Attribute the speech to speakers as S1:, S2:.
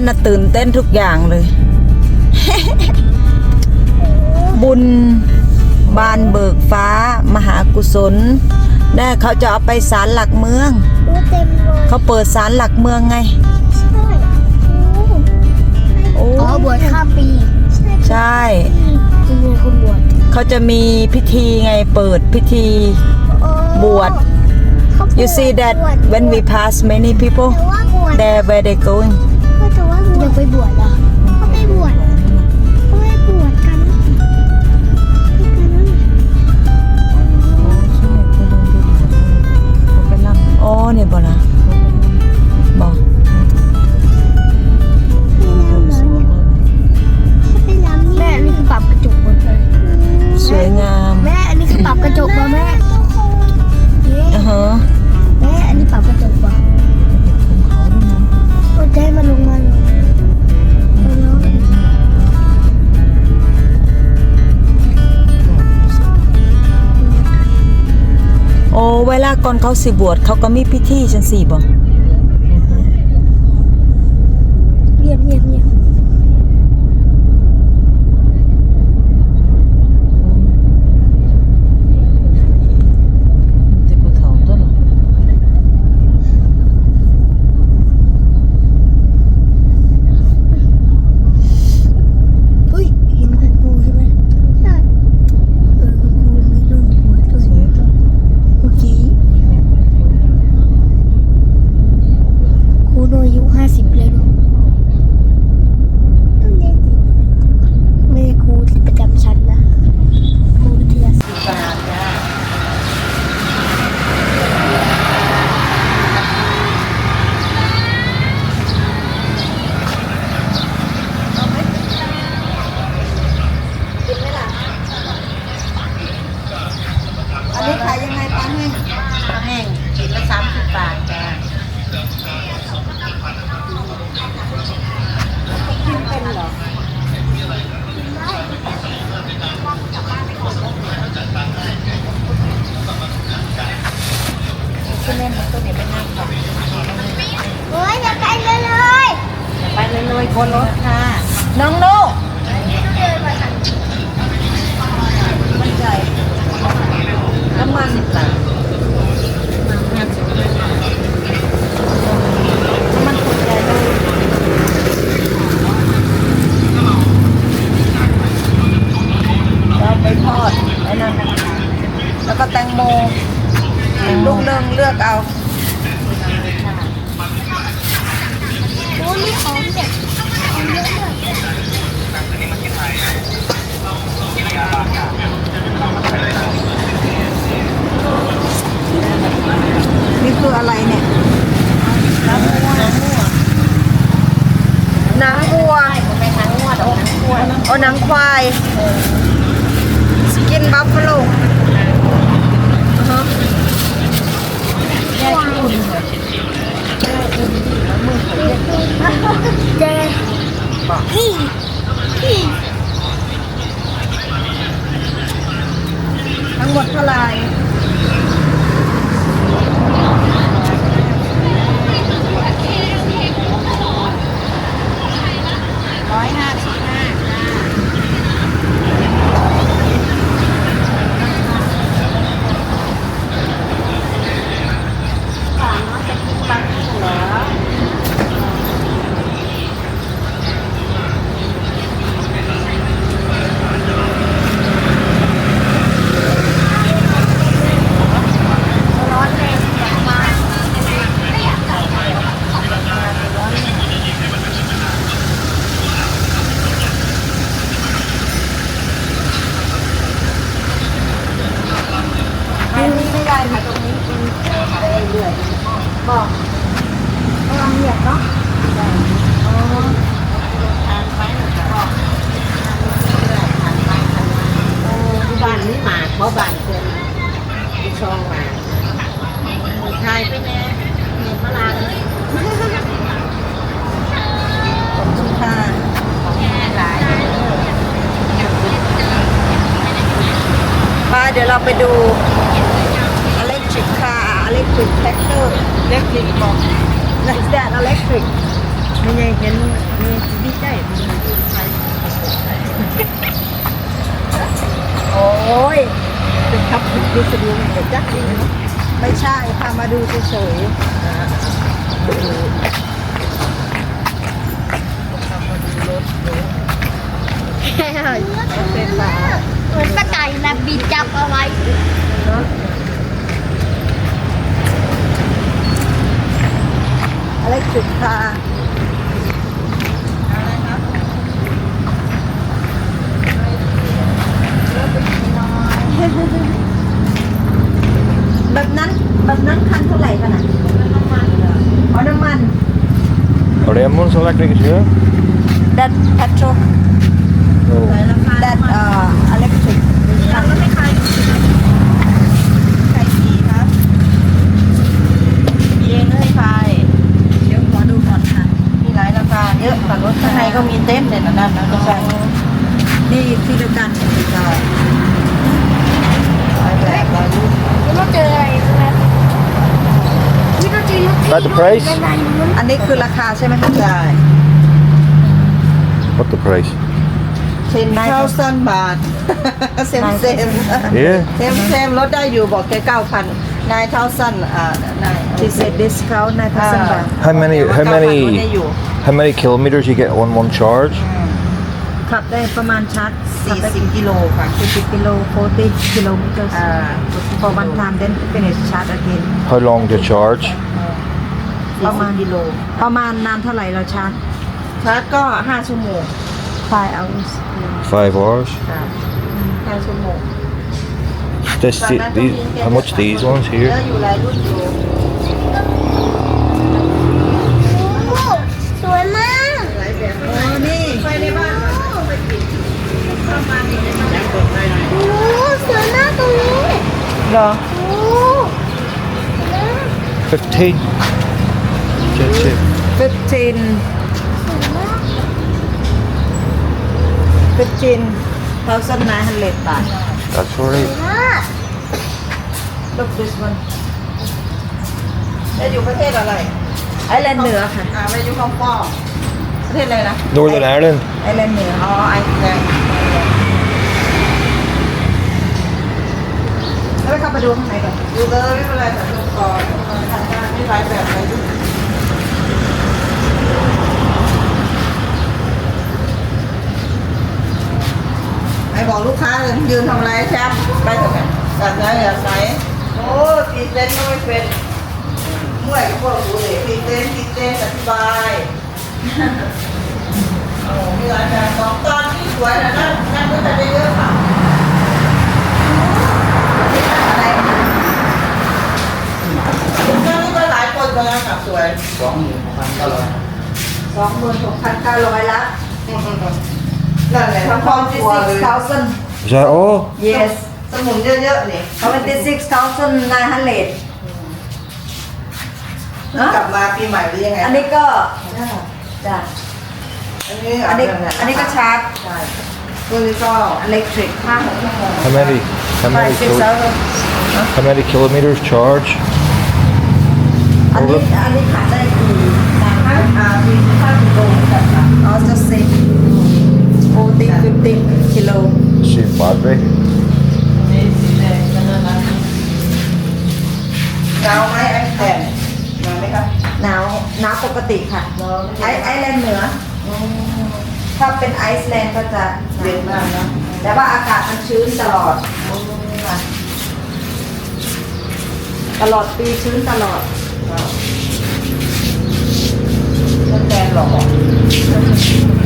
S1: บ้านน่ะตื่นเต้นทุกอย่างเลย บุญบานเบิกฟ้า มหากุศลแน่เขาจะเอาไปศาลหลักเมือง
S2: อู้เต็มเลย
S1: เขาเปิดศาลหลักเมืองไง
S2: ใช่อู้
S1: โอ้
S2: อ๋อบวชข้ามปี ใช่
S1: ใช่
S2: คุณมีคนบวช
S1: เขาจะมีพิธีไงเปิดพิธี
S2: โอ้
S1: บวช
S2: เขาบวช
S1: you see that
S2: บวช
S1: when we pass many people
S2: แต่ว่าบวช
S1: there where they going
S2: ก็แต่ว่าบวช ยังไปบวชเหรอ
S1: ลา
S2: ก่
S1: อ
S2: นเขา
S1: สิบวชเขาก็มีพิธีจังสี่บ่
S2: เงียบเงียบเงียบ
S1: ที่ภูเขาต้น
S2: เฮ้ยเห็นคุณครูใช่ไหมใช่เออคุณครูมีเรื่องบวชด้วยเมื่อกี้ครูโดนอายุห้าสิบเลยเนาะไม่ใช่ครูประจำชั้นนะครูวิทยาศาสตร์
S1: อันนี้ขายยังไงป้าแห้ง
S3: แห้งชิ้นละสามสิบบาทจ้า
S1: กินเป็นเหรอ
S3: คุณแม่มันตัวนี้ไปนั่งก่อน
S2: โอ้ยอย่าไปเลยเลย
S3: ไปเลยเลยบนรถค่ะ
S1: น้องโนมันใจน้ำมัน
S3: สิบบาทห้าสิบบาท
S1: น้ำมันขุดใจเลยเราไปทอดไอ้นั่นแล้วก็แตงโมลูกเรื่องเลือกเอา
S2: โอ้ยมีของเด็กของเยอะเลย
S1: นี่คืออะไรเนี่ย
S3: น้ำมั่วน้ำมั่ว
S1: หนังวัว
S3: ผมไปทางมั่วแต่ว่ามั่ว
S1: เอาหนังควายสกินบัฟฟาโล
S2: เจ๊พี่พี่
S1: ทั้งหมดเท่าไหร่
S3: ร้อยห้าสิบห้าจ้า
S1: อันนี้ไม่ได้ค่ะตรงนี้กินไปเรื่อยๆ บอกระวังเหยียบเนาะอ๋อ
S3: บ้านนี้หมาเพราะบ้านเกินช่องหมาไทยไปแน่เห็นมะลางเลย
S1: ขอบคุณค่ะ
S3: ของแม่หลาย
S1: ป้าเดี๋ยวเราไป ดู electric car electric tractor electric บอก Is that electric
S3: ไม่ใช่เห็นมีดีใจ
S1: โอ้ย
S3: เป็นขับดูสะดวกแต่จักนี่นะ
S1: ไม่ใช่พามาดูเฉย
S2: เป็นปลาเหมือนตะไก่นะบีบจับเอาไว้
S1: ๆอะไรจุดคาแบบ นั้นแบบนั้นคันเท่าไหร่ขนาดน้ำมันอ๋อน้ำมัน
S4: Are they ones electric too?
S1: that petrol
S4: Oh.
S1: that uh electric
S3: แล้วไม่ใครใครขี่ครับมีเองเลยใคร
S1: เดี๋ยวขอดูก่อนค่ะ
S3: มีหลายราคาเยอะแต่รถข้างในก็มีเต็นท์เนี่ยนะนั่นนะก็ใช่
S1: นี่ที่เดียวกัน
S3: ใช่หลายแบบหลายรุ่น
S2: แล้วเราเจออะไรนะครับ วิเราเจอรถ
S4: That's the price?
S2: ด้านในนู้น
S1: อันนี้คือราคาใช่ไหมคะ
S3: ใช่
S4: What the price?
S3: เทนเท่าสั้นบาท เซมเซม
S4: Yeah.
S3: เซมเซมลดได้อยู่บอกแค่เก้าพันนายเท่าสั้นอ่านาย
S1: พิเศษดิสคาวในพัสบาท
S4: How many? How
S3: ลดได้
S4: many?
S3: อยู่
S4: How many kilometers you get on one charge?
S1: ขับได้ประมาณชาร์จ
S3: สี่สิบกิโลค่ะ
S1: 40กิโล40กิโลเมตร
S3: อ่า
S1: for one time then finish charge again
S4: How long to charge?
S3: ประมาณกิโล
S1: ประมาณนานเท่าไหร่เราชาร์จ
S3: ชาร์จก็ห้าชั่วโมง
S1: 5 hours
S4: Five hours.
S3: ค่ะห้าชั่วโมง
S4: This, these, how much these ones
S3: เยอะ
S4: here?
S3: อยู่หลายรุ่นอยู่ เหรอ
S2: โอ้
S4: Fifteen. Check, check.
S1: 15 15 1,900บาท
S4: That's alright.
S2: มาก
S1: look this one
S3: จะอยู่ประเทศอะไร
S1: ไอแลนด์เหนือค่ะ
S3: อ่าไปอยู่ฮ่องกงประเทศอะไรนะ
S4: Northern Ireland.
S1: ไอแลนด์เหนือ
S3: อ๋อไอซ์แลนด์
S1: แล้วไปเข้าไปดูข้างในก่อน
S3: อยู่เลยไม่เป็นไรแต่ลูกก่อนทำงานไม่หลายแบบหลายรุ่นไอ้บอกลูกค้าเลยยืนทำอะไรแชมป์ไปเถอะแบบไหนแบบไหนโอ้ตีเต้นก็ไม่เป็นเมื่อยก็พวกกูเลยตีเต้นตีเต้นอธิบายโอ้มีหลายแบบสองตอนที่สวยนะนั่นนั่นก็จะได้เยอะค่ะอะไรนั่นนี่ก็หลายคนกัน แล้วค่ะสวย
S1: 26,900ละ
S3: นั่นแหละทำความกลัวเลย
S1: 26,000
S4: Is that all?
S1: yes
S3: สมุนเยอะๆนี่
S1: 26,900
S3: กลับมาปีใหม่หรือยังไง
S1: อันนี้ก็จ้ะ
S3: อันนี้
S1: อันนี้อันนี้ก็ชาร์จ
S3: ใช่ตัวนี้ก็
S1: electric 5
S4: How many? How many?
S1: 6
S4: Kil-
S1: hours
S4: how many kilometers charge?
S1: อันนี้อันนี้ขายได้กี่นาน
S3: ห้าอาทีห้าสิบโลแบบค่ะ
S1: อ๋อ just say 40 50กิโล
S4: Same battery.
S3: นี่สีแดงนั่นนะหนาวไหมไอ้แทนหนาวไหมครับ
S1: หนาวหนาวปกติค่ะ
S3: หนาว
S1: ไอไอแลนด์เหนืออถ้าเป็นไอซ์แลนด์ก็จะ
S3: เย็นมากนะ
S1: แต่ว่าอากาศมันชื้นตลอด
S3: ค่ะ
S1: ตลอดปีชื้นตลอด
S3: นั่น แทนหรอก